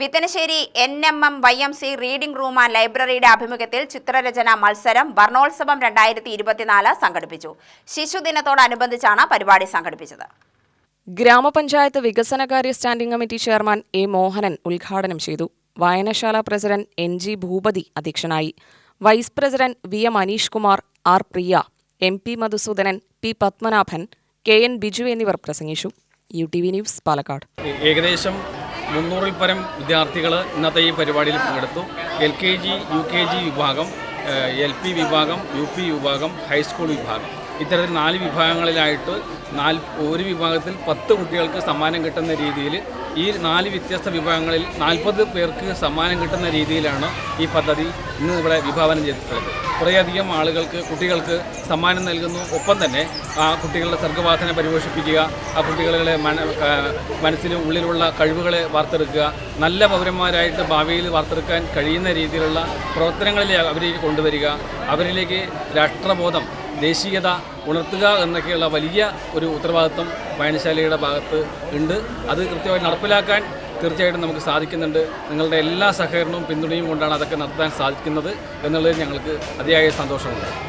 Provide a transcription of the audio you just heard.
Vithanassery N M M Y M C reading room and ലൈബ്രറിയുടെ ആഭിമുഖ്യത്തിൽ ചിത്രരചന മത്സരം വർണോത്സവം രണ്ടായിരത്തി ഇരുപത്തിനാല് സംഘടിപ്പിച്ചു. ശിശുദിനത്തോടനുബന്ധിച്ചാണ് പരിപാടി സംഘടിപ്പിച്ചത്. ഗ്രാമപഞ്ചായത്ത് വികസനകാര്യ standing committee chairman A Mohanan ഉദ്ഘാടനം ചെയ്തു. വായനശാല പ്രസിഡന്റ് എൻ ജി ഭൂപതി അധ്യക്ഷനായി. Vice president V M Aneesh Kumar R Priya M P Madhusoodanan P Padmanabhan K N Biju എന്നിവർ പ്രസംഗിച്ചു. U T V news Palakkad. ഏകദേശം മുന്നൂറിൽ പരം വിദ്യാർത്ഥികൾ ഇന്നത്തെ ഈ പരിപാടിയിൽ പങ്കെടുത്തു. L K G U K G വിഭാഗം എൽ പി വിഭാഗം യു പി വിഭാഗം ഹൈസ്കൂൾ വിഭാഗം. ഇത്തരത്തിൽ നാല് വിഭാഗങ്ങളിലായിട്ട് നാല് ഒരു വിഭാഗത്തിൽ പത്ത് കുട്ടികൾക്ക് സമ്മാനം കിട്ടുന്ന രീതിയിൽ ഈ നാല് വ്യത്യസ്ത വിഭാഗങ്ങളിൽ നാൽപ്പത് പേർക്ക് സമ്മാനം കിട്ടുന്ന രീതിയിലാണ് ഈ പദ്ധതി ഇന്ന് ഇവിടെ വിഭാവനം ചെയ്തിട്ടുള്ളത്. കുറേയധികം ആളുകൾക്ക് കുട്ടികൾക്ക് സമ്മാനം നൽകുന്നു. ഒപ്പം തന്നെ ആ കുട്ടികളുടെ സർഗവാസന പരിപോഷിപ്പിക്കുക ആ കുട്ടികളുടെ മന മനസ്സിലും ഉള്ളിലുള്ള കഴിവുകളെ വാർത്തെടുക്കുക നല്ല പൗരന്മാരായിട്ട് ഭാവിയിൽ വാർത്തെടുക്കാൻ കഴിയുന്ന രീതിയിലുള്ള പ്രവർത്തനങ്ങളിലേക്ക് അവരിലേക്ക് കൊണ്ടുവരിക അവരിലേക്ക് രാഷ്ട്രബോധം ദേശീയത ഉണർത്തുക എന്നൊക്കെയുള്ള വലിയ ഒരു ഉത്തരവാദിത്വം വായനശാലയുടെ ഭാഗത്ത് ഉണ്ട്. അത് കൃത്യമായി നടപ്പിലാക്കാൻ തീർച്ചയായിട്ടും നമുക്ക് സാധിക്കുന്നുണ്ട്. നിങ്ങളുടെ എല്ലാ സഹകരണവും പിന്തുണയും കൊണ്ടാണ് അതൊക്കെ നടത്താൻ സാധിക്കുന്നത് എന്നുള്ളതിൽ ഞങ്ങൾക്ക് അതിയായ സന്തോഷമുണ്ട്.